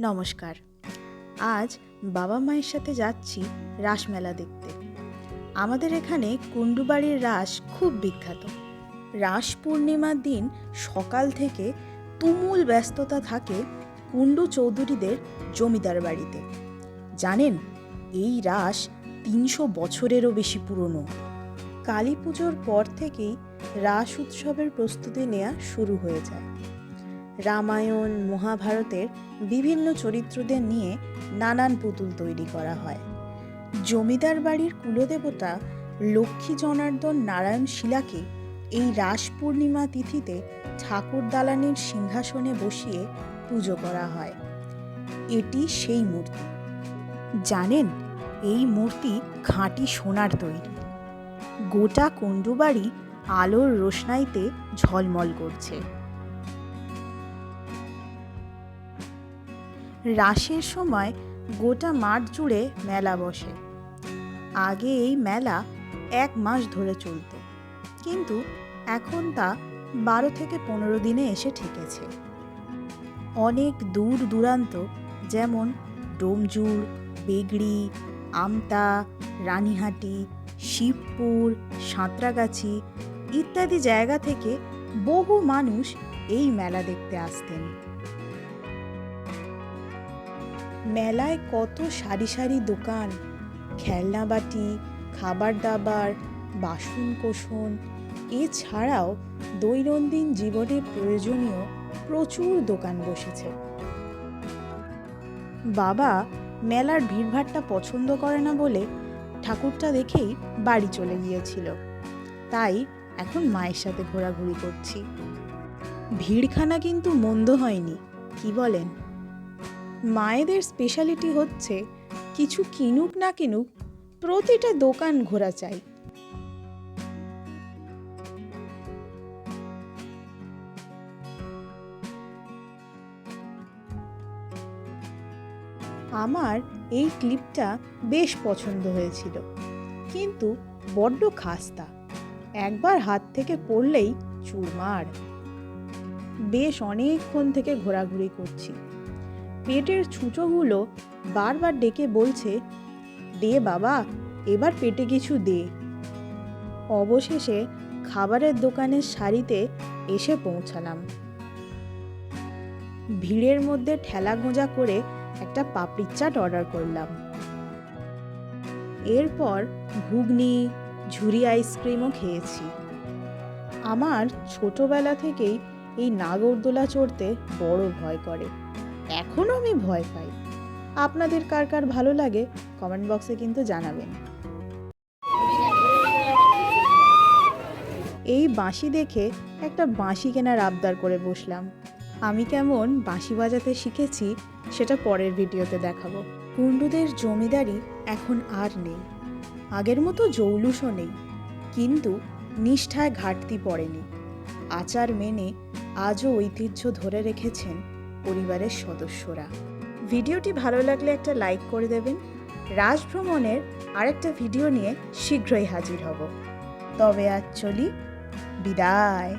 নমস্কার। আজ বাবা মায়ের সাথে যাচ্ছি রাসমেলা দেখতে। আমাদের এখানে কুণ্ডুবাড়ির রাস খুব বিখ্যাত। রাস পূর্ণিমার দিন সকাল থেকে তুমুল ব্যস্ততা থাকে কুণ্ডু চৌধুরীদের জমিদার বাড়িতে। জানেন, এই রাস তিনশো বছরেরও বেশি পুরনো। কালী পুজোর পর থেকেই রাস উৎসবের প্রস্তুতি নেওয়া শুরু হয়ে যায়। রামায়ণ, মহাভারতের বিভিন্ন চরিত্রদের নিয়ে নানান পুতুল তৈরি করা হয়। জমিদার বাড়ির কুলদেবতা লক্ষ্মী জনার্দন নারায়ণ শিলাকে এই রাস পূর্ণিমা তিথিতে ঠাকুর দালানের সিংহাসনে বসিয়ে পুজো করা হয়। এটি সেই মূর্তি। জানেন, এই মূর্তি খাঁটি সোনার তৈরি। গোটা কুণ্ডুবাড়ি আলোর রোশনাইতে ঝলমল করছে। রাসের সময় গোটা মাঠ জুড়ে মেলা বসে। আগে এই মেলা এক মাস ধরে চলত। কিন্তু এখন তা বারো থেকে পনেরো দিনে এসে ঠেকেছে। অনেক দূর দূরান্ত যেমন ডোমজুর, বেগড়ি, আমতা, রানীহাটি, শিবপুর, সাঁতরাগাছি ইত্যাদি জায়গা থেকে বহু মানুষ এই মেলা দেখতে আসতেন। মেলায় কত সারি সারি দোকান। খেলনাবাটি খাবার দাবার, বাসন কোসন। এছাড়াও দৈনন্দিন জীবনে প্রয়োজনীয় প্রচুর দোকান বসেছে। বাবা মেলার ভিড়ভাট্টা পছন্দ করে না বলে ঠাকুরটা দেখেই বাড়ি চলে গিয়েছিল। তাই এখন মায়ের সাথে ঘোরাঘুরি করছি। ভিড়খানা কিন্তু মন্দ হয়নি, কি বলেন? মায়েদের স্পেশালিটি হচ্ছে কিছু কিনুক না কিনুক প্রতিটা দোকান ঘোরা চাই। আমার এই ক্লিপটা বেশ পছন্দ হয়েছিল, কিন্তু বড্ড খাস্তা, একবার হাত থেকে পড়লেই চুরমার। বেশ অনেকক্ষণ থেকে ঘোরাঘুরি করছি। পেটের ছুঁচোগুলো বারবার ডেকে বলছে, দে বাবা, এবার পেটে কিছু দে। অবশেষে খাবারের দোকানের সারিতে এসে পৌঁছালাম। ভিড়ের মধ্যে ঠেলা গোঁজা করে একটা পাপড়ির চাট অর্ডার করলাম। এরপর ঘুগনি, ঝুরি আইসক্রিমও খেয়েছি। আমার ছোটবেলা থেকেই এই নাগরদোলা চড়তে বড় ভয় করে। এখনও আমি ভয় পাই। আপনাদের কার কার ভালো লাগে, কমেন্ট বক্সে কিন্তু জানাবেন। এই বাঁশি দেখে একটা বাঁশি কেনার আবদার করে বসলাম। আমি কেমন বাঁশি বাজাতে শিখেছি, সেটা পরের ভিডিওতে দেখাবো। কুণ্ডুদের জমিদারি এখন আর নেই। আগের মতো জৌলুসও নেই। কিন্তু নিষ্ঠায় ঘাটতি পড়েনি। আচার মেনে আজও ঐতিহ্য ধরে রেখেছেন পরিবারের সদস্যরা। ভিডিওটি ভালো লাগলে একটা লাইক করে দেবেন। রাজভ্রমণের আরেকটা ভিডিও নিয়ে শীঘ্রই হাজির হব। তবে আজ চলি, বিদায়।